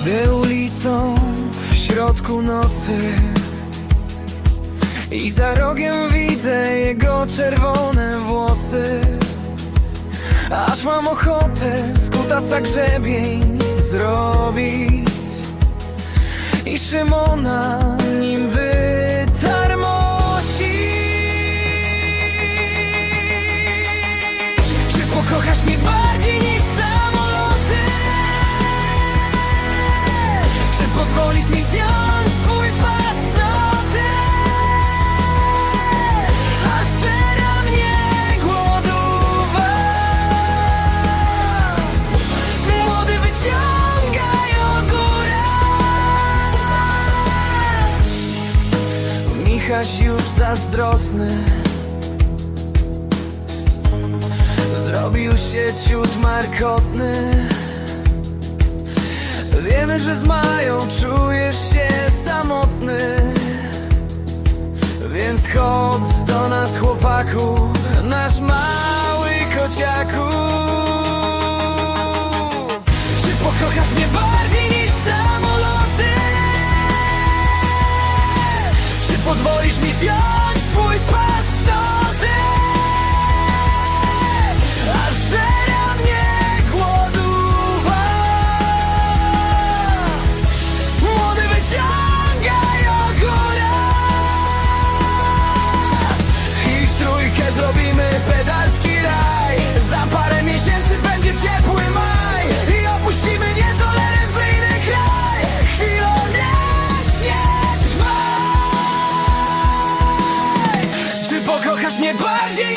Idę ulicą w środku nocy I za rogiem widzę jego czerwone włosy Aż mam ochotę z kutasa grzebień zrobić I Szymona pozwolisz mi zdjąć swój pas noty? A sera mnie głodowa Młody wyciągaj o górę Michaś już zazdrosny. Zrobił się ciut markotny Wiemy, że z Mają czujesz się samotny Więc chodź do nas chłopaku Nasz mały kociaku Czy pokochasz mnie bardziej niż samoloty? Czy pozwolisz mi zdjąć twój pas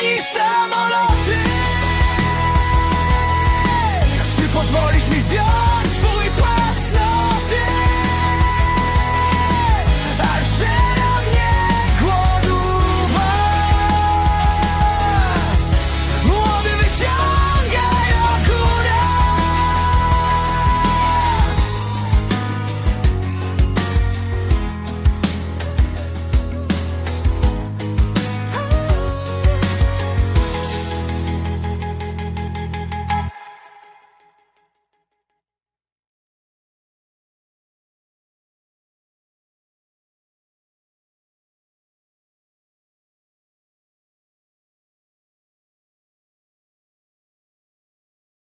niż samoloty? Czy pozwolisz mi zdjąć